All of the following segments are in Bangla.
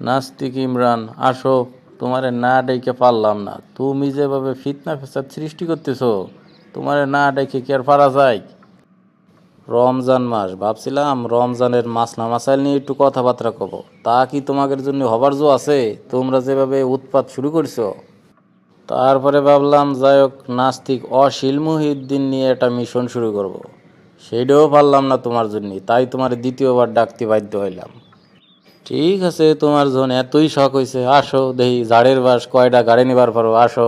নাস্তিক ইমরান, আসো, তোমারে না ডেকে পারলাম না। তুমি যেভাবে ফিতনা ফেসাদ সৃষ্টি করতেছো, তোমারে না ডেকে কি আর পারা যায়? রমজান মাস, ভাবছিলাম রমজানের মাসলা মাসাইল নিয়ে একটু কথাবার্তা কব তা কি তোমাদের জন্য হবার জো আছে? তোমরা যেভাবে উৎপাত শুরু করছ। তারপরে ভাবলাম, যাই হোক, নাস্তিক অশীল মুহিউদ্দিন নিয়ে একটা মিশন শুরু করব। সেইটাও পারলাম না তোমার জন্য, তাই তোমার দ্বিতীয়বার ডাকতে বাধ্য হইলাম। ঠিক আছে, তোমার জন এতই শখ হয়েছে আসো দেখি ঝাড়ের বাস, কয়টা গাড়ি নিবার পারো, আসো।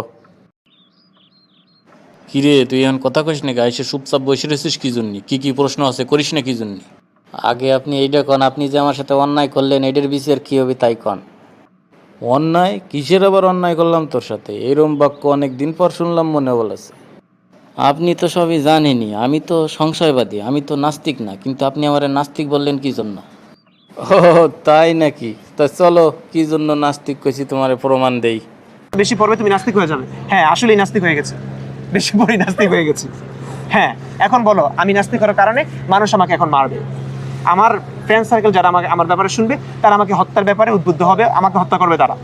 কিরে, তুই এখন কথা কইস না এসে চুপচাপ বসে রয়েছিস কি জন্য? কি কি প্রশ্ন আছে করিস না কি জন্য? আগে আপনি এইটা কন, আপনি যে আমার সাথে অন্যায় করলেন, এটার বিচার কি হবে তাই কন। অন্যায়? কিসের আবার অন্যায় করলাম তোর সাথে? এরম বাক্য অনেক দিন পর শুনলাম, মনে বলেছে। আপনি তো সবই জানেনই, আমি তো সংশয়বাদী, আমি তো নাস্তিক না, কিন্তু আপনি আমার নাস্তিক বললেন কি জন্য? ও তাই নাকি? তা চলো কি জন্য নাস্তিক কইছি তোমার প্রমাণ দেই? বেশি পড়বে তুমি নাস্তিক হয়ে যাবে। হ্যাঁ আসলেই নাস্তিক হয়ে গেছে। বেশি পড়ে নাস্তিক হয়ে গেছি। হ্যাঁ এখন বলো আমি নাস্তিক করার কারণে মানুষ আমাকে এখন মারবে। আমার ফ্রেন্ড সার্কেল যারা আমাকে আমার ব্যাপারে শুনবে তারা আমাকে হত্যার ব্যাপারে উদ্বুদ্ধ হবে আমাকে হত্যা করবে তারা।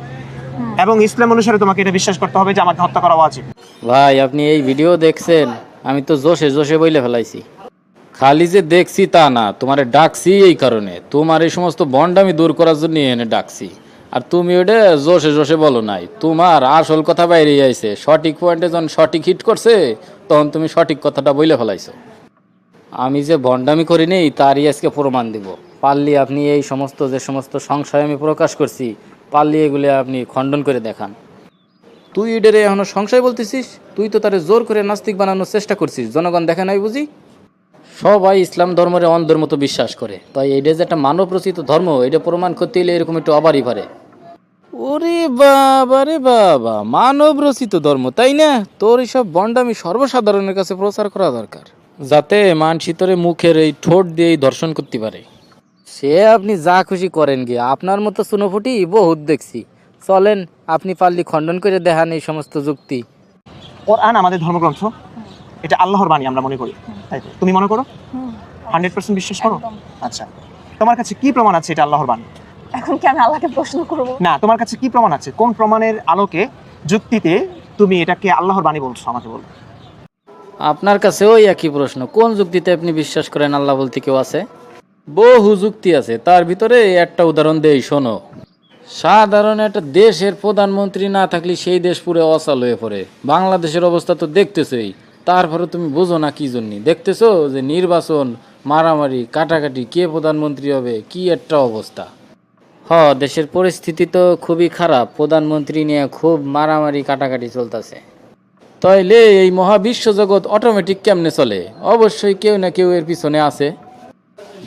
এবং ইসলাম অনুসারে তোমাকে এটা বিশ্বাস করতে হবে যে আমাকে হত্যা করা উচিত। ভাই আপনি এই ভিডিও দেখছেন আমি তো জোশে জোশে বইলে ফেলাইছি। খালি যে দেখছি তা না, তোমারে ডাকছি এই কারণে। তোমার এই সমস্ত বন্ড আমি দূর করার জন্য এনে ডাকছি। আর তুমি ওটা জোশে জোশে বলো নাই। তোমার আসল কথা বাইরে আইছে। সঠিক পয়েন্টে যখন সঠিক হিট করছে, তখন তুমি সঠিক কথাটা বইলে ফেলাইছো। আমি যে ভণ্ডামি করি নেই, তারই আজকে প্রমাণ দিব। পারলি আপনি এই সমস্ত, যে সমস্ত সংশয় আমি প্রকাশ করছি, পারলি এগুলি আপনি খণ্ডন করে দেখান। তুই এটারে এখনও সংশয় বলতেছিস? তুই তো তারে জোর করে নাস্তিক বানানোর চেষ্টা করছিস। জনগণ দেখে নাই বুঝি? সবাই ইসলাম ধর্মের অন্ধের মতো বিশ্বাস করে। তাই এটা যে একটা মানব রচিত ধর্ম, এটা প্রমাণ করতে এলে এরকম একটু অবারই পারে। ওরে বাবা রে বাবা, মানব রচিত ধর্ম, তাই না? তোর এইসব বন্ডামি সর্বসাধারণের কাছে প্রচার করা দরকার। যাতে মানসিতরে মুখের এই ঠোঁট দিয়ে দর্শন করতে পারে। সে আপনি যা খুশি করেন গিয়ে আপনার মতো চুনোফুটি বহুত দেখছি। চলেন, আপনি পারলি খণ্ডন করে দেখান এই সমস্ত যুক্তি। আমাদের ধর্মগ্রন্থ। এটা আল্লাহর বাণী আমরা মনে করি। তাই তো? তুমি মনে করো? হান্ড্রেড পার্সেন্ট বিশ্বাস করো? আচ্ছা। তোমার কাছে কি প্রমাণ আছে এটা আল্লাহর বাণী? এখন কি আমি আল্লাহকে প্রশ্ন করব? না তোমার কাছে কি প্রমাণ আছে? কোন প্রমাণের আলোকে যুক্তিতে তুমি এটাকে আল্লাহর বাণী বলছো? আমাকে বলো। আপনার কাছেও ওই একই প্রশ্ন। কোন যুক্তিতে আপনি বিশ্বাস করেন? আল্লাহ বলতে কেউ আছে? বহু যুক্তি আছে। তার ভিতরে একটা উদাহরণ দেই শোনো। সাধারণ একটা দেশের প্রধানমন্ত্রী না থাকলে সেই দেশ পুরো অচল হয়ে পড়ে। বাংলাদেশের অবস্থা তো দেখতেছই। তারপরে তুমি বুঝো না কি জন্য। দেখতেছো যে নির্বাচন, মারামারি, কাটাকাটি, কে প্রধানমন্ত্রী হবে, কি একটা অবস্থা। হ, দেশের পরিস্থিতি তো খুবই খারাপ, প্রধানমন্ত্রী নিয়ে খুব মারামারি, কাটাকাটি চলতেছে। তাইলে এই মহাবিশ্ব জগৎ অটোমেটিক কেমনে চলে? অবশ্যই কেউ না কেউ এর পিছনে আছে।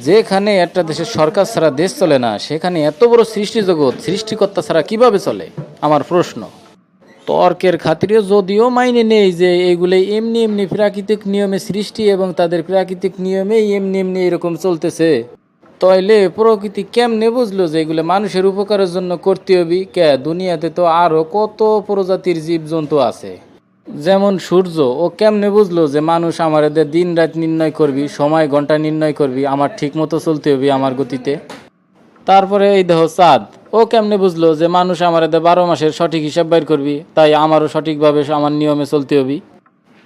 যেখানে একটা দেশের সরকার ছাড়া দেশ চলে না, সেখানে এত বড় সৃষ্টি জগৎ, সৃষ্টিকর্তা ছাড়া কীভাবে চলে? আমার প্রশ্ন। তর্কের খাতিরে যদিও মাইনে নেই যে এগুলো এমনি এমনি প্রাকৃতিক নিয়মে সৃষ্টি এবং তাদের প্রাকৃতিক নিয়মেই এমনি এমনি এরকম চলতেছে। তাইলে প্রকৃতি কেমনে বুঝলো যে এগুলো মানুষের উপকারের জন্য করতে হবে কে দুনিয়াতে তো আরও কত প্রজাতির জীবজন্তু আছে। যেমন সূর্য, ও কেমনে বুঝলো যে মানুষ আমার এদের দিন রাত নির্ণয় করবি, সময় ঘণ্টা নির্ণয় করবি, আমার ঠিক মতো চলতে হবে আমার গতিতে? তারপরে এই দেহ চাঁদ ও কেমনে বুঝলো যে মানুষ আমার এদের বারো মাসের সঠিক হিসাব বাইর করবি, তাই আমারও সঠিকভাবে আমার নিয়মে চলতে হবে।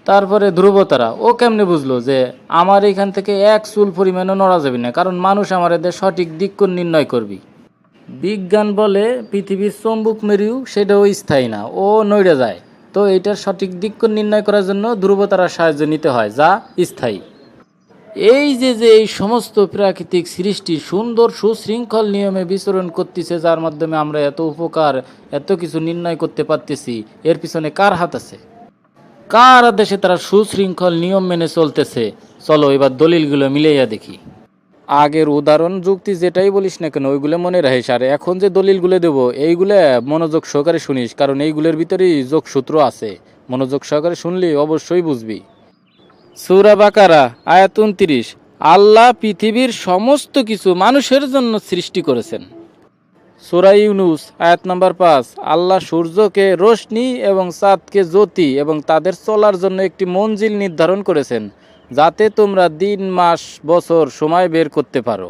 তারপরে ধ্রুবতারা, ও কেমনে বুঝলো যে আমার এখান থেকে এক চুল পরিমাণও নড়া যাবে না, কারণ মানুষ আমার এদের সঠিক দিক কোণ নির্ণয় করবি। বিজ্ঞান বলে পৃথিবীর চম্বুক মেরু, সেটাও স্থায়ী না, ও নড়ে যায়। তো এটার সঠিক দিক কোণ নির্ণয় করার জন্য ধ্রুবতারার সাহায্য নিতে হয়, যা স্থায়ী। এই যে যে এই সমস্ত প্রাকৃতিক সৃষ্টি সুন্দর সুশৃঙ্খল নিয়মে বিচরণ করতেছে, যার মাধ্যমে আমরা এত উপকার, এত কিছু নির্ণয় করতে পারতেছি, এর পিছনে কার হাত আছে? কার দেশে তারা সুশৃঙ্খল নিয়ম মেনে চলতেছে? চলো এবার দলিলগুলো মিলাইয়া দেখি। আগের উদাহরণ, যুক্তি যেটাই বলিস না কেন, ওইগুলো মনে রাখিস, আর এখন যে দলিলগুলো দেব, এইগুলো মনোযোগ সহকারে শুনিস, কারণ এইগুলোর ভিতরেই যোগসূত্র আছে। মনোযোগ সহকারে শুনলি অবশ্যই বুঝবি। সুরা বাকারা, আয়াত উনত্রিশ। আল্লাহ পৃথিবীর সমস্ত কিছু মানুষের জন্য সৃষ্টি করেছেন। সুরা ইউনুস, আয়াত নম্বর পাঁচ, আল্লাহ সূর্যকে রোশনি এবং চাঁদকে জ্যোতি এবং তাদের চলার জন্য একটি মঞ্জিল নির্ধারণ করেছেন, যাতে তোমরা দিন, মাস, বছর সময় বের করতে পারো।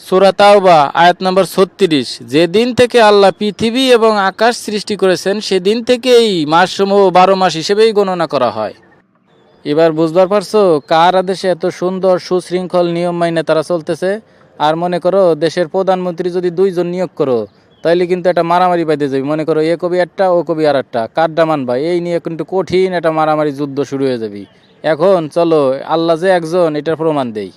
সুরা তাওবা, আয়াত নম্বর ছত্রিশ, যেদিন থেকে আল্লাহ পৃথিবী এবং আকাশ সৃষ্টি করেছেন, সেদিন থেকেই মাসসমূহ বারো মাস হিসেবেই গণনা করা হয়। এবার বুঝবার পারছ কার আদেশে এত সুন্দর সুশৃঙ্খল নিয়ম মাইনে তারা চলতেছে? আর মনে করো দেশের প্রধানমন্ত্রী যদি দুইজন নিয়োগ করো, তাইলে কিন্তু একটা মারামারি পাইতে যাবে। মনে করো এ কবি একটা, ও কবি আর একটা কারডা মানবা? এই নিয়ে কিন্তু কঠিন একটা মারামারি যুদ্ধ শুরু হয়ে যাবে। এখন চলো, আল্লাহ যে একজন, এটার প্রমাণ দেই।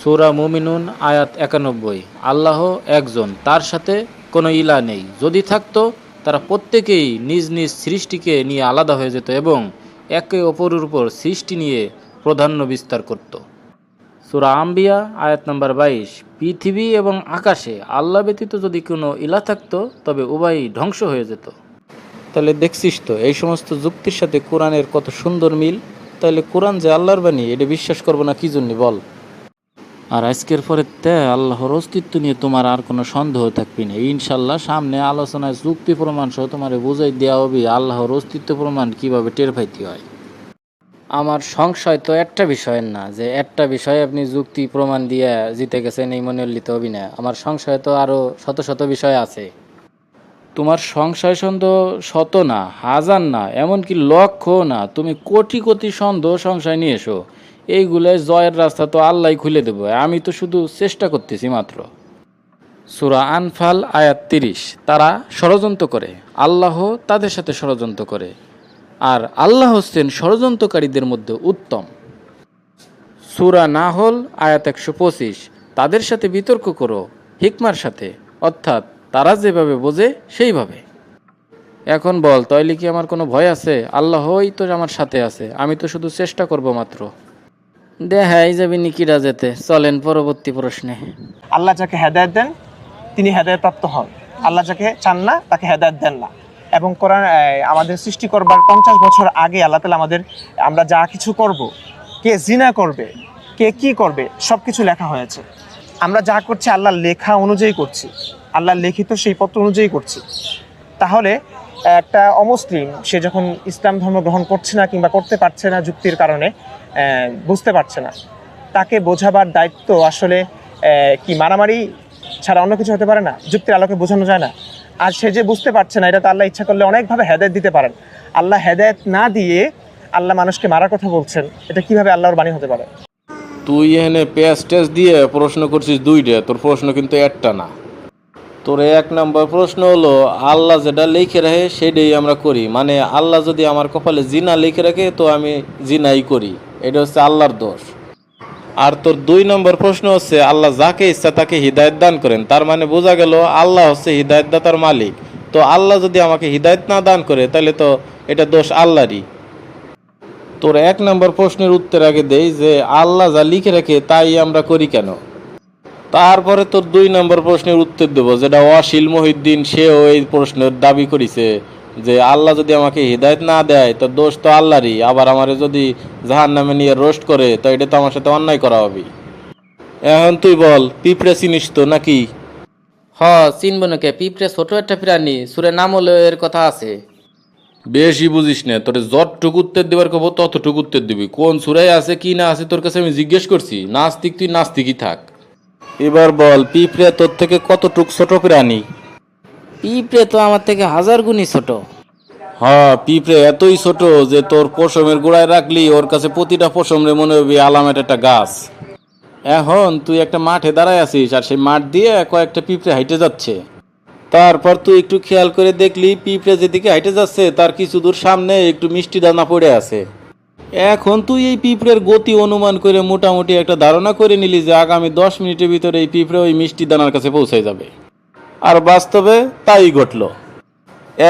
সুরা মুমিনুন, আয়াত একানব্বই। আল্লাহ একজন, তার সাথে কোনো ইলা নেই। যদি থাকতো, তারা প্রত্যেকেই নিজ নিজ সৃষ্টিকে নিয়ে আলাদা হয়ে যেত এবং একে অপরের উপর সৃষ্টি নিয়ে প্রাধান্য বিস্তার করত। সুরা আম্বিয়া, আয়াত নম্বর বাইশ, পৃথিবী এবং আকাশে আল্লাহ ব্যতীত যদি কোনো ইলা থাকতো, তবে উভয়ই ধ্বংস হয়ে যেত। তাহলে দেখছিস তো, এই সমস্ত যুক্তির সাথে কোরআনের কত সুন্দর মিল। তাহলে কোরআন যে আল্লাহর বাণী, এটা বিশ্বাস করব না কি জন্য বল? আর আজকের পরে তে আল্লাহর অস্তিত্ব নিয়ে তোমার আর কোনো সন্দেহ থাকবি না। ইনশাল্লাহ সামনে আলোচনায় যুক্তি প্রমাণ সহ তোমার বুঝাই দেওয়া হবে আল্লাহর অস্তিত্ব প্রমাণ কীভাবে টের পাইতে হয়। আমার সংশয় তো একটা বিষয়ের না, যে একটা বিষয়ে আপনি যুক্তি প্রমাণ দিয়ে জিতে গেছেন এই মনোল্লিত হবি না আমার সংশয় তো আরও শত শত বিষয় আছে। তোমার সংশয় সন্দেহ শত না, হাজার না, এমনকি লক্ষ না। তুমি কোটি কোটি সন্দেহ সংশয় নিয়ে এসো। এইগুলো জয়ের রাস্তা তো আল্লাহ খুলে দেবো। আমি তো শুধু চেষ্টা করতেছি মাত্র। সুরা আনফাল আয়াত তিরিশ, তারা ষড়যন্ত্র করে। আল্লাহ তাদের সাথে ষড়যন্ত্র করে। আর আল্লাহ হচ্ছেন ষড়যন্ত্রকারীদের মধ্যে উত্তম। সুরা নাহল আয়াত একশো পঁচিশ, তাদের সাথে বিতর্ক করো, হিকমার সাথে। অর্থাৎ তারা যেভাবে বোঝে, সেইভাবে। এখন বল তাইলে কি আমার কোনো ভয় আছে? আল্লাহই তো আমার সাথে আছে, আমি তো শুধু চেষ্টা করব মাত্র। দেখাই যাবি নিকিরা যেতে, চলেন পরবর্তী প্রশ্নে। আল্লাহ যাকে হেদায়ত দেন, তিনি হেদায়ত প্রাপ্ত হন। আল্লাহ যাকে চান না, তাকে হেদায়ত দেন না। এবং কোরআন আমাদের সৃষ্টি করবার পঞ্চাশ বছর আগে আল্লাহ তালা আমাদের, আমরা যা কিছু করব, কে জিনা করবে, কে কি করবে সব কিছু লেখা হয়েছে। আমরা যা করছি, আল্লাহর লেখা অনুযায়ী করছি। আল্লাহর লিখিত সেই পত্র অনুযায়ী করছি। তাহলে, একটা অমুসলিম, সে যখন ইসলাম ধর্ম গ্রহণ করছে না কিংবা করতে পারছে না যুক্তির কারণে বুঝতে পারছে না। তাকে বোঝাবার দায়িত্ব আসলে কি মারামারি ছাড়া অন্য কিছু হতে পারে না? যুক্তির আলোকে বোঝানো যায় না। আর সে যে বুঝতে পারছে না, এটা তো আল্লাহ ইচ্ছা করলে অনেকভাবে হেদায়ত দিতে পারেন। আল্লাহ হেদায়ত না দিয়ে আল্লাহ মানুষকে মারার কথা বলছেন, এটা কীভাবে আল্লাহর বাণী হতে পারে? তুই এখানে পেঁয়াজ টেস দিয়ে প্রশ্ন করছিস দুইটা, তোর প্রশ্ন কিন্তু একটা না। তোর এক নম্বর প্রশ্ন হলো, আল্লাহ যেটা লিখে রাখে সেটাই আমরা করি। মানে আল্লাহ যদি আমার কপালে জিনা লিখে রাখে, তো আমি জিনাই করি। এটা হচ্ছে আল্লাহর দোষ। আর তোর দুই নম্বর প্রশ্ন হচ্ছে, আল্লাহ যাকে ইচ্ছা তাকে হৃদায়ত দান করেন। তার মানে বোঝা গেল, আল্লাহ হচ্ছে হৃদায়ত দাতার মালিক। তো আল্লাহ যদি আমাকে হৃদায়ত না দান করে, তাহলে তো এটা দোষ আল্লাহরই। তোর এক নম্বর প্রশ্নের উত্তর আগে দেই যে, আল্লাহ যা লিখে রাখে, তাই আমরা করি কেন? তারপরে তোর দুই নম্বর প্রশ্নের উত্তর দেবো, যেটা অশিল মহিউদ্দিন সেও এই প্রশ্নের দাবি করেছে। যে আল্লাহ যদি আমাকে হৃদায়ত না দেয় তো দোষ তো আল্লাহরই। আবার আমারে যদি জাহান নামে নিয়ে রোস্ট করে তো এটা তো আমার সাথে অন্যায় করা হবে। এখন তুই বল পিঁপড়ে চিনিস তো নাকি? হ চিনব নাকি। পিঁপড়ে ছোট একটা প্রাণী সুরে নাম হলো এর কথা আছে। বেশি বুঝিস না তোর যতটুকু উত্তর দেবার কব ততটুকু উত্তর দিবি। কোন সুরাই আছে কি না আছে তোর কাছে আমি জিজ্ঞেস করছি। নাস্তিক তুই নাস্তিকই থাক। এবার বল পিঁপড়ে তোর থেকে কতটুক ছোট প্রাণী? পিঁপড়ে তো আমার থেকে হাজার গুণই ছোট। হ্যাঁ পিঁপড়ে এতই ছোট যে তোর পশমের গোড়ায় রাখলি ওর কাছে প্রতিটা পশমরে মনে হবে আলামের একটা গাছ। এখন তুই একটা মাঠে দাঁড়ায় আছিস আর সেই মাঠ দিয়ে কয়েকটা পিঁপড়ে হাইটে যাচ্ছে। তারপর তুই একটু খেয়াল করে দেখলি পিঁপড়ে যেদিকে হাইটে যাচ্ছে তার কিছু দূর সামনে একটু মিষ্টি দানা পড়ে আছে। এখন তুই এই পিঁপড়ের গতি অনুমান করে মোটামুটি একটা ধারণা করে নিলি যে আগামী দশ মিনিটের ভিতরে এই পিঁপড়ে ওই মিষ্টি দানার কাছে পৌঁছে যাবে। আর বাস্তবে তাই ঘটলো।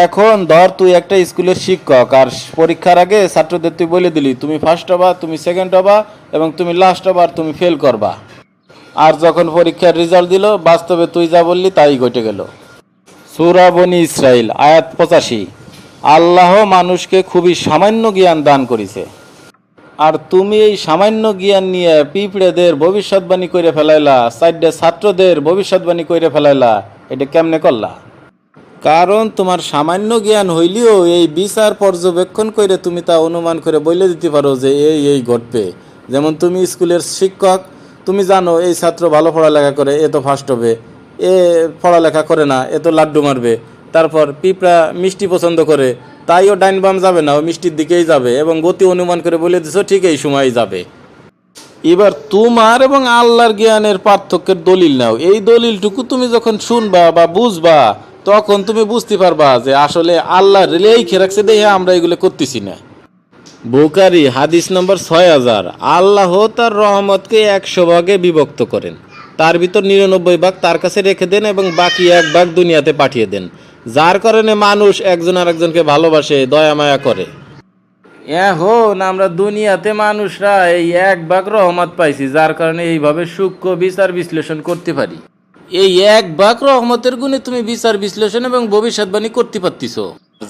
এখন ধর, তুই একটা স্কুলের শিক্ষক, আর পরীক্ষার আগে ছাত্রদের তুই বলে দিলি, তুমি ফার্স্ট হবা, তুমি সেকেন্ড হবা, এবং তুমি লাস্ট হবা, আর তুমি ফেল করবা। আর যখন পরীক্ষার রেজাল্ট দিল, বাস্তবে তুই যা বললি তাই ঘটে গেল। সুরা বনি ইসরাইল আয়াত পঁচাশি। আল্লাহ মানুষকে খুবই সামান্য জ্ঞান দান করেছে। আর তুমি এই সামান্য জ্ঞান নিয়ে পিঁপড়েদের ভবিষ্যৎবাণী করে ফেলাইলা, সাইডে ছাত্রদের ভবিষ্যৎবাণী করে ফেলাইলা এটা কেমনে করলা? কারণ তোমার সামান্য জ্ঞান হইলেও এই বিচার পর্যবেক্ষণ করে তুমি তা অনুমান করে বলে দিতে পারো যে এই এই ঘটবে। যেমন তুমি স্কুলের শিক্ষক, তুমি জানো এই ছাত্র ভালো পড়ালেখা করে, এ তো ফার্স্ট হবে। এ পড়ালেখা করে না, এ তো লাড্ডু মারবে। তারপর পিঁপড়া মিষ্টি পছন্দ করে তাই ও ডাইন বাম যাবে না, ও মিষ্টির দিকেই যাবে এবং গতি অনুমান করে বলে দিছো ঠিক এই সময় যাবে। এবার তোমার এবং আল্লাহর জ্ঞানের পার্থক্যের দলিল নাও। এই দলিলটুকু তুমি যখন শুনবা বা বুঝবা, তখন তুমি বুঝতে পারবা যে আসলে আল্লাহ রেলেই খেরাকছে দেখে আমরা এগুলো করতেছি না। বুকারি হাদিস নম্বর ছয় হাজার। আল্লাহ তার রহমতকে একশো ভাগে বিভক্ত করেন। তার ভিতর নিরানব্বই ভাগ তার কাছে রেখে দেন এবং বাকি এক ভাগ দুনিয়াতে পাঠিয়ে দেন। যার কারণে মানুষ একজন আরেকজনকে ভালোবাসে, দয়া মায়া করে। এখন আমরা দুনিয়াতে মানুষরা এই এক ভাগ রহমত পাইছি, যার কারণে এইভাবে সূক্ষ্ম বিচার বিশ্লেষণ করতে পারি। এই এক ভাগ রহমতের গুণে তুমি বিচার বিশ্লেষণ এবং ভবিষ্যৎবাণী করতে পারতিস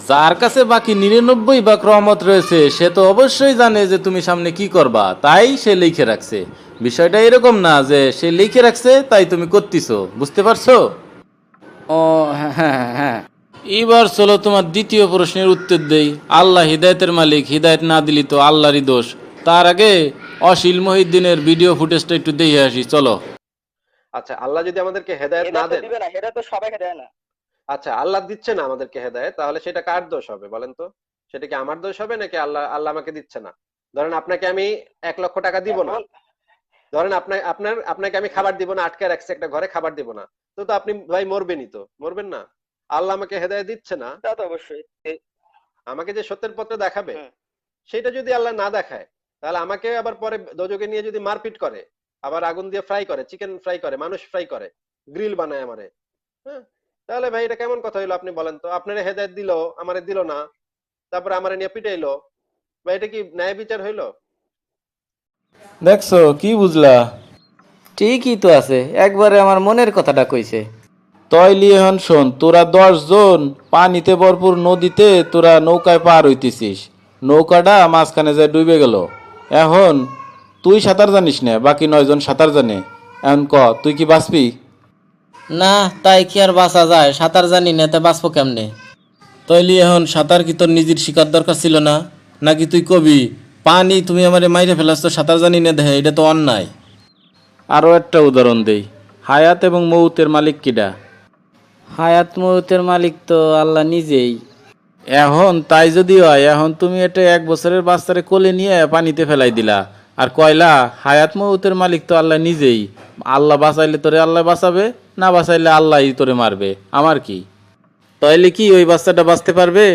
যার কাছে বাকি নিরানব্বই ভাগ রহমত রয়েছে, সে তো অবশ্যই জানে যে তুমি সামনে কি করবা, তাই সে লিখে রাখছে। বিষয়টা এরকম না যে সে লিখে রাখছে, তাই তুমি করতেছো, বুঝতে পারছ? ও হ্যাঁ হ্যাঁ হ্যাঁ। এবার চলো তোমার দ্বিতীয় প্রশ্নের উত্তর দেই। আল্লাহ হিদায়তের মালিক হিদায়ত না দিলি তো আল্লাহরই দোষ। তার আগে অশিল মহিদ্দিনের ভিডিও ফুটেজটা একটু দেখে আসি চলো। আচ্ছা আল্লাহ যদি আমাদেরকে হেদায়েত না দেন হেদায়েত তো সবাইকে দেয় না। আচ্ছা আল্লাহ দিচ্ছে না আমাদেরকে হেদায়েত তাহলে সেটা কার দোষ হবে বলেন তো? সেটা কি আমার দোষ হবে নাকি আল্লাহ আল্লাহ আমাকে দিচ্ছে না? ধরেন আপনাকে আমি এক লক্ষ টাকা দিব না। ধরেন আপনার আপনার আপনাকে আমি খাবার দিব না আটকে রাখছি একটা ঘরে খাবার দিব না। তো তো আপনি ভাই মরবেনই তো মরবেন না? আল্লাহ আমাকে হেদায়েত দিচ্ছে না তা তো অবশ্যই। আমাকে যে সত্যের পথে দেখাবে সেটা যদি আল্লাহ না দেখায় তাহলে আমাকে আবার পরে দোজকে নিয়ে যদি মারপিট করে আবার আগুন দিয়ে ফ্রাই করে চিকেন ফ্রাই করে মানুষ ফ্রাই করে গ্রিল বানায় আমারে হ্যাঁ? তাহলে ভাই এটা কেমন কথা হইল আপনি বলেন তো? আপনারে হেদায়েত দিল আমারে দিল না তারপরে আমারে নিয়ে পিটাইলো ভাই এটা কি ন্যায় বিচার হইল? দেখছ কি বুঝলা? ঠিকই তো আছে একবারে আমার মনের কথাটা কইছে। এখন শোন তোরা দশ জন পানিতে ভরপুর নদীতে তোরা নৌকায় পার হইতেছিস। নৌকাটা মাঝখানে যায় ডুবে গেল। এখন তুই সাঁতার জানিস না বাকি নয়জন সাঁতার জানে। এখন ক তুই কি বাঁচবি? না তাই কি আর বাঁচা যায়? সাঁতার জানি না তা বাঁচবো কেমনে? তৈলি এখন সাঁতার কি তোর নিজের শিকার দরকার ছিল না? নাকি তুই কবি পানি তুমি আমারে মাইরে ফেলাস তো সাঁতার জানি না দেখে এটা তো অন্যায়। আরও একটা উদাহরণ দেই। হায়াত এবং মৌতের মালিক কিডা? হায়াত মৌতের মালিক তো আল্লাহ নিজেই। এখন তাই যদি হয়, এখন তুমি এটা এক বছরের বাচ্চারে কোলে নিয়ে পানিতে ফেলাই দিলা। আর কয়লা, হায়াত মৌতের মালিক তো আল্লাহ নিজেই। আল্লাহ বাঁচাইলে তোরে আল্লাহ বাঁচাবে, না বাঁচাইলে আল্লাহই তোরে মারবে। আমার কি? তাইলে কি ওই বাচ্চাটা বাঁচতে পারবে?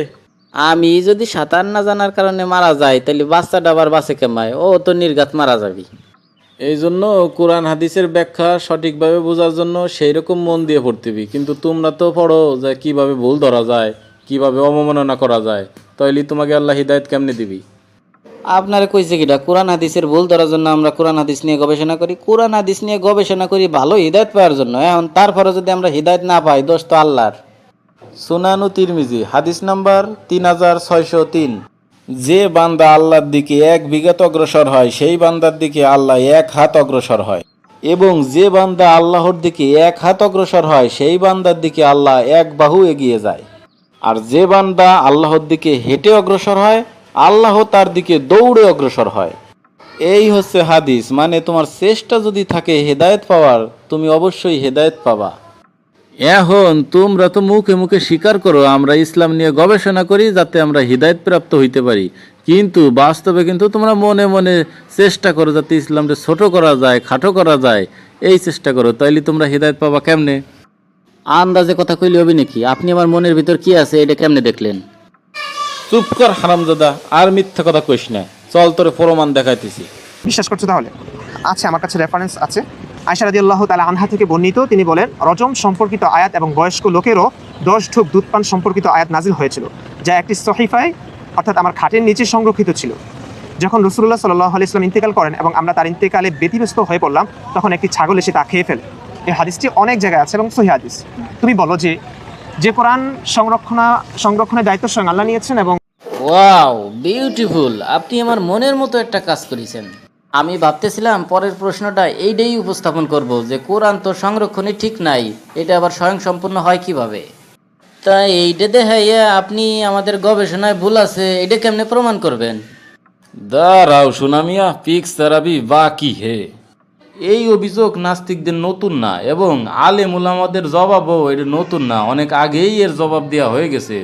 আমি যদি সাঁতার না জানার কারণে মারা যাই তাহলে বাচ্চাটা আবার বাঁচে কেমায় ও তো নির্গাত মারা যাবি। এই জন্য কোরআন হাদিসের ব্যাখ্যা সঠিকভাবে বোঝার জন্য সেই রকম মন দিয়ে পড়তেবি কিন্তু তোমরা তো পড়ো যে কীভাবে ভুল ধরা যায় কীভাবে অবমাননা করা যায় তাইলে তোমাকে আল্লাহ হিদায়ত কেমনে দিবি? আপনারা কইছে কিটা কোরআন হাদিসের ভুল ধরার জন্য আমরা কোরআন হাদিস নিয়ে গবেষণা করি। কোরআন হাদিস নিয়ে গবেষণা করি ভালো হিদায়ত পাওয়ার জন্য। এখন তারপরে যদি আমরা হিদায়ত না পাই দোষ তো আল্লাহর। সুনানু তিরমিজি হাদিস নাম্বার তিন হাজার ছয়শো তিন। যে বান্দা আল্লাহর দিকে এক বিঘাত অগ্রসর হয়, সেই বান্দার দিকে আল্লাহ এক হাত অগ্রসর হয়। এবং যে বান্দা আল্লাহর দিকে এক হাত অগ্রসর হয়, সেই বান্দার দিকে আল্লাহ এক বাহু এগিয়ে যায়। আর যে বান্দা আল্লাহর দিকে হেঁটে অগ্রসর হয়, আল্লাহ তার দিকে দৌড়ে অগ্রসর হয়। এই হচ্ছে হাদিস মানে তোমার চেষ্টা যদি থাকে হেদায়েত পাওয়ার, তুমি অবশ্যই হেদায়েত পাবা। এখন তোমরা তো মুখে মুখে স্বীকার করো আমরা ইসলাম নিয়ে গবেষণা করি যাতে আমরা হৃদায়ত প্রাপ্ত হইতে পারি। কিন্তু বাস্তবে কিন্তু তোমরা মনে মনে চেষ্টা করো যাতে ইসলামটা ছোট করা যায় খাটো করা যায়। এই চেষ্টা করো তাইলে তোমরা হৃদায়ত পাবা কেমনে? আন্দাজে কথা কইলে হবে নাকি? আপনি আমার মনের ভিতর কি আছে এটা কেমনে দেখলেন? চুপ কর হারামজাদা আর মিথ্যা কথা কইস না। চল তোরে প্রমাণ দেখাইতেছি। বিশ্বাস করছ তাহলে? আচ্ছা আমার কাছে রেফারেন্স আছে। আয়সা রাদিয়াল্লাহু তালা আনহা থেকে বর্ণিত, তিনি বলেন, রজম সম্পর্কিত আয়াত এবং বয়স্ক লোকেরও দশ ঢোক দুধ পান সম্পর্কিত আয়াত নাজিল হয়েছিল, যা একটি সহিফায়, অর্থাৎ আমার খাটের নিচে সংরক্ষিত ছিল। যখন রসুল্লাহ সাল্লাহ আলি ইসলাম ইন্তেকাল করেন এবং আমরা তার ইন্তেকালে ব্যতিব্যস্ত হয়ে পড়লাম, তখন একটি ছাগল এসে তা খেয়ে ফেলে। এই হাদিসটি অনেক জায়গায় আছে এবং সহি হাদিস। তুমি বলো যে যে কোরআন সংরক্ষণা, সংরক্ষণের দায়িত্ব স্বয়ং আল্লাহ নিয়েছেন এবং ওয়াও, বিউটিফুল। আপনি আমার মনের মতো একটা কাজ করেছেন। আমি ভাবতেছিলাম পরের প্রশ্নটা এইটাই উপস্থাপন করব যে কোরআন তো সংরক্ষণে ঠিক নাই এটা আবার স্বয়ং সম্পূর্ণ হয় কীভাবে? তাই এইটা দেখাইয়া আপনি আমাদের গবেষণায় ভুল আছে এটা কেমনে প্রমাণ করবেন? দাঁড়াও সুনামিয়া পিক্স তেরাবি বাকি হে। এই অভিযোগ নাস্তিকদের নতুন না এবং আলে মুলামাদের জবাবও এটা নতুন না অনেক আগেই এর জবাব দেওয়া হয়ে গেছে।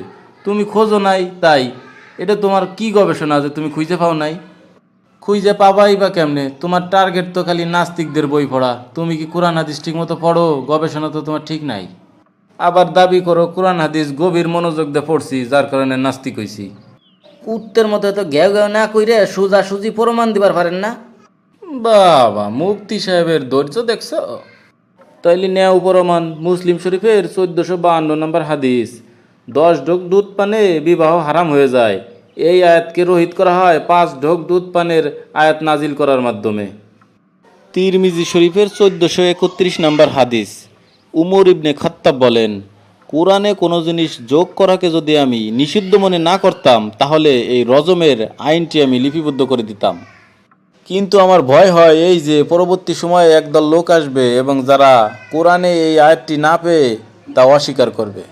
তুমি খোঁজো নাই তাই। এটা তোমার কি গবেষণা যে তুমি খুঁজে পাও নাই? খুঁজে পাবাই বা কেমনে? তোমার টার্গেট তো খালি নাস্তিকদের বই পড়া। তুমি কি কোরআন হাদিস ঠিক মতো পড়ো? গবেষণা তো তোমার ঠিক নাই। আবার দাবি করো, কোরআন হাদিস গভীর মনোযোগ দিয়ে পড়ছি, যার কারণে নাস্তিক হইছি। কুত্তের মতো তো ঘেউ ঘেউ না কইরে সুজা সুজি প্রমাণ দিবার পারেন না? বাবা মুক্তি সাহেবের ধৈর্য দেখছ? তাইলে নেয়া উপরমান মুসলিম শরীফের চোদ্দশো বাহান্ন নম্বর হাদিস। দশ ঢোক দুধ পানে বিবাহ হারাম হয়ে যায়। এই আয়াতকে রোহিত করা হয় পাঁচ ঢোক দুধ পানের আয়াত নাজিল করার মাধ্যমে। তিরমিজি শরীফের চোদ্দশো একত্রিশ নম্বর হাদিস। উমর ইবনে খত্তাব বলেন, কোরআনে কোনো জিনিস যোগ করাকে যদি আমি নিষিদ্ধ মনে না করতাম, তাহলে এই রজমের আইনটি আমি লিপিবদ্ধ করে দিতাম। কিন্তু আমার ভয় হয় এই যে পরবর্তী সময়ে একদল লোক আসবে এবং যারা কোরআনে এই আয়াতটি না পেয়ে তা অস্বীকার করবে।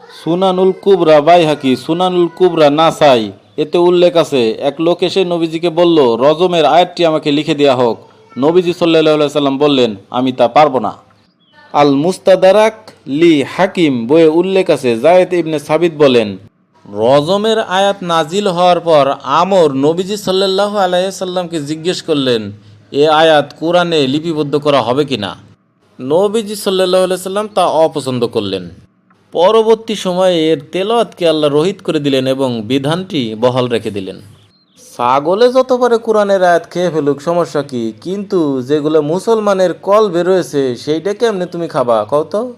সুনানুল কুবরা বাইহাকি, সুনানুল কুবরা নাসাই এতে উল্লেখ আছে, এক লোক এসে নবীজিকে বলল, রজমের আয়াতটি আমাকে লিখে দেওয়া হোক। নবীজি সাল্লাহ সাল্লাম বললেন, আমি তা পারব না। আল মুস্তাদারাক লি হাকিম বইয়ে উল্লেখ আছে, জায়েদ ইবনে সাবিত বলেন, রজমের আয়াত নাজিল হওয়ার পর আমর নবীজি সাল্লাল্লাহু আলাইসাল্লামকে জিজ্ঞেস করলেন, এ আয়াত কোরআনে লিপিবদ্ধ করা হবে কিনা? নবীজি সাল্লাল্লাহু আলাইহি সাল্লাম তা অপছন্দ করলেন। পরবর্তী সময়ে এর তেলাওয়াতকে আল্লাহ রহিত করে দিলেন এবং বিধানটি বহাল রেখে দিলেন। ছাগলে যত পারে কোরআনের আয়াত খেয়ে ফেলুক, সমস্যা কি? কিন্তু যেগুলো মুসলমানের কল বেরোয়েছে সেইটা কেমনে তুমি খাবা? কও তো।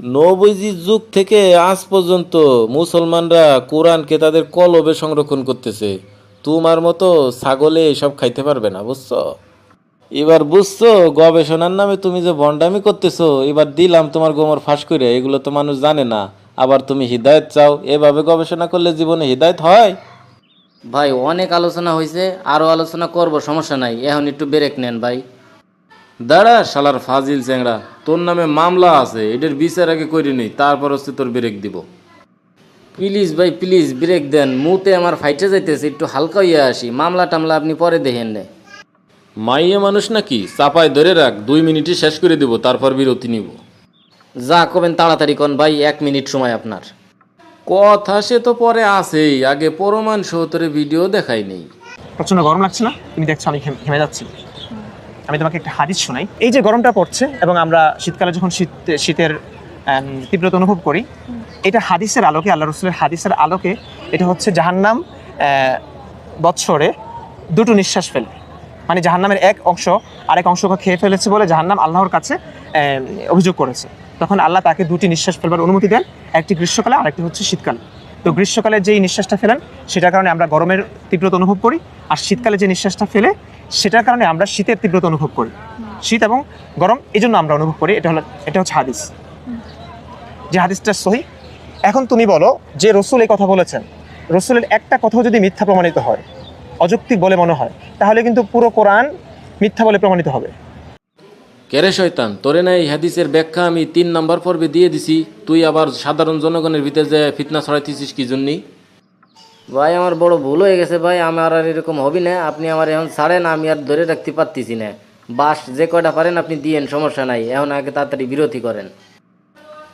নবীজির যুগ থেকে আজ পর্যন্ত মুসলমানরা কোরআনকে তাদের কলবে সংরক্ষণ করতেছে। তোমার মতো ছাগলে এসব খাইতে পারবে না, বুঝছ? এবার বুঝছ গবেষণার নামে তুমি যে ভণ্ডামি করতেছো এবার দিলাম তোমার গোমর ফাঁস করে এগুলো তো মানুষ জানে না। আবার তুমি হৃদায়ত চাও এভাবে গবেষণা করলে জীবনে হৃদায়ত হয়? ভাই অনেক আলোচনা হয়েছে আরও আলোচনা করব সমস্যা নাই এখন একটু ব্রেক নেন ভাই। দাঁড়া শালার ফাজিল চ্যাংড়া তোর নামে মামলা আছে এটার বিচার আগে করে নেই তারপর হচ্ছে তোর ব্রেক দিব। প্লিজ ভাই প্লিজ ব্রেক দেন মুতে আমার ফাইটে যাইতেছে একটু হালকা হইয়া আসি মামলা টামলা আপনি পরে দেখেন নে। মাইয়ে মানুষ নাকি চাপায় ধরে রাখ দুই মিনিটে শেষ করে দিব তারপর বিরতি নিব। যা করবেন তাড়াতাড়ি কন ভাই এক মিনিট সময় আপনার। কথা সে তো পরে আসেই আগে পরমাণ সহতরে ভিডিও দেখাই নেই। প্রচণ্ড গরম লাগছে না? তুমি দেখছ আমি ঘেম- ঘেমে যাচ্ছি। আমি তোমাকে একটা হাদিস শোনাই। এই যে গরমটা পড়ছে এবং আমরা শীতকালে যখন শীত শীতের তীব্রতা অনুভব করি এটা হাদিসের আলোকে আল্লাহ রসুলের হাদিসের আলোকে এটা হচ্ছে জাহান্নাম আহ, বৎসরে দুটো নিঃশ্বাস ফেলবে মানে জাহান্নামের এক অংশ, আরেক অংশকে খেয়ে ফেলেছে বলে জাহান্নাম আল্লাহর কাছে অভিযোগ করেছে। তখন আল্লাহ তাকে দুটি নিঃশ্বাস ফেলবার অনুমতি দেন, একটি গ্রীষ্মকালে আরেকটি হচ্ছে শীতকালে। তো গ্রীষ্মকালে যেই নিঃশ্বাসটা ফেলেন, সেটার কারণে আমরা গরমের তীব্রতা অনুভব করি, আর শীতকালে যে নিঃশ্বাসটা ফেলে, সেটার কারণে আমরা শীতের তীব্রতা অনুভব করি। শীত এবং গরম এই জন্য আমরা অনুভব করি, এটা হলো, এটা হচ্ছে হাদিস। যে হাদিসটা সহি, এখন তুমি বলো যে রসুল এই কথা বলেছেন। রসুলের একটা কথাও যদি মিথ্যা প্রমাণিত হয় অযৌক্তিক বলে মনে হয়। তাহলে কিন্তু পুরো কোরআন মিথ্যা বলে প্রমাণিত হবে। কেরে শয়তান তোরে না এই হাদিসের ব্যাখ্যা আমি তিন নম্বর পর্বে দিয়ে দিছি তুই আবার সাধারণ জনগণের ভিতরে যে ফিতনা ছড়াইতেছিস কি জন্যই? ভাই আমার বড় ভুল হয়ে গেছে ভাই আমার আর এরকম হবি না আপনি আমার এখন ছাড়েন আমি আর ধরে রাখতে পারতেছি না। বাস যে কয়টা পারেন আপনি দিয়েন সমস্যা নাই এখন আগে তাড়াতাড়ি বিরতি করেন।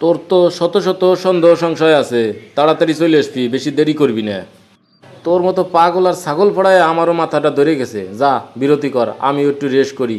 তোর তো শত শত সন্দেহ সংশয় আছে তাড়াতাড়ি চলে আসবি বেশি দেরি করবি না। তোর মতো পাগল আর ছাগল পড়ায় আমারও মাথাটা ধরে গেছে। যা, বিরতি কর, আমি একটু রেস্ট করি।